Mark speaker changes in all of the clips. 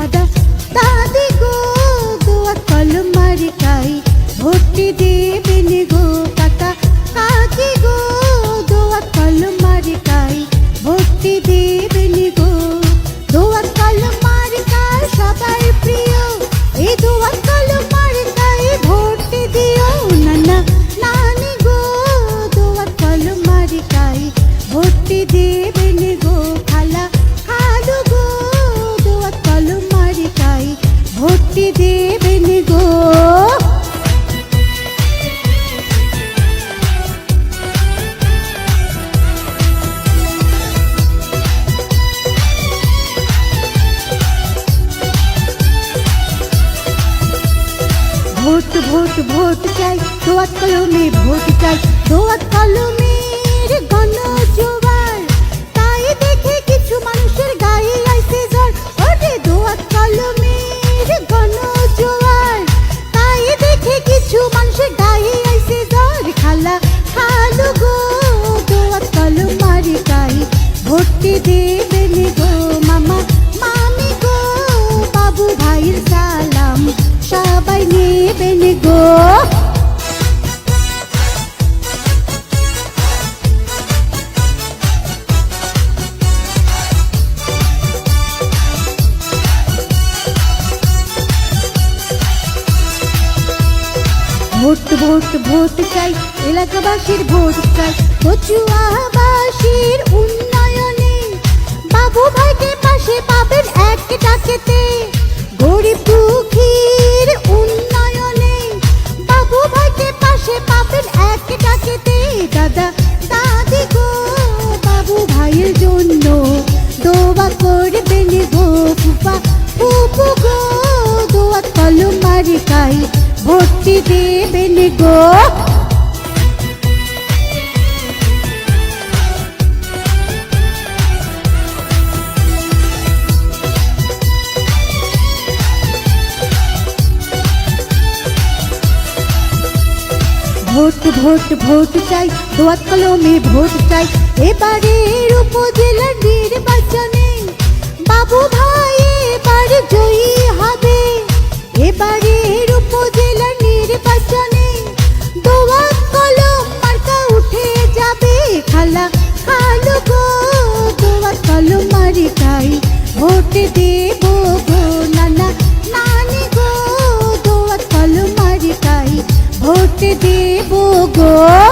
Speaker 1: сада vote vote vote চাই দোয়াত কলমে ভোট চাই দোয়াত কলমের গণজোট দেবেন গো। ভোট ভোট ভোট চাই, এলাকাবাসীর ভোট চাই। কচুয়াবাসীর উন্নয়নে বাবু ভাইকে পাশে পাবেন এক ডাকেতে। গরিব দুঃখীর ফুপা ফুপু গো দোয়া তলু মারি কাই ভর্তি দেবেন গো। ভোট ভোট ভোট চাই, দোয়াত ভোট চাই। এবারে উপজেলা নির্বাচন Mũ.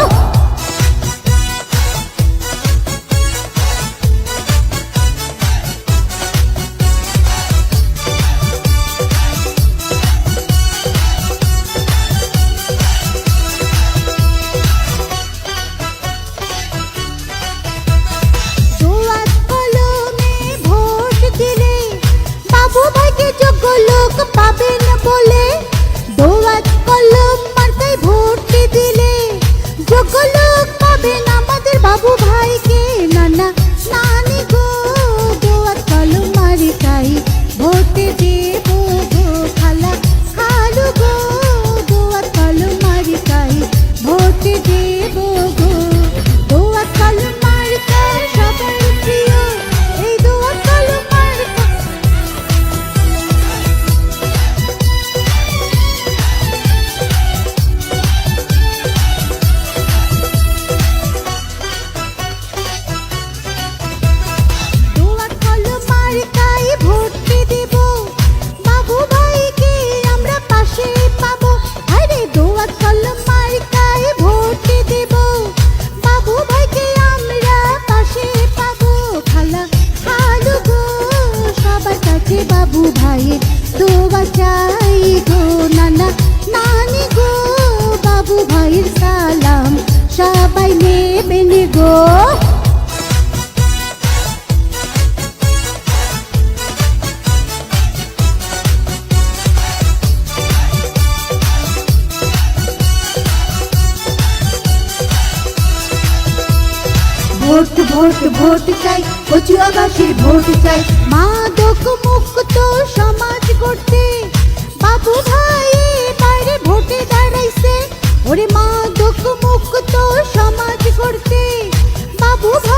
Speaker 1: বাবু ভাই দোয়া চাই গো নানা। নানি গো বাবু ভাইয়ের সালাম, সবাই নেবেন গো। ভোট ভোট ভোট চাই, কচুয়াবাসীর ভোট চাই। মা 不错。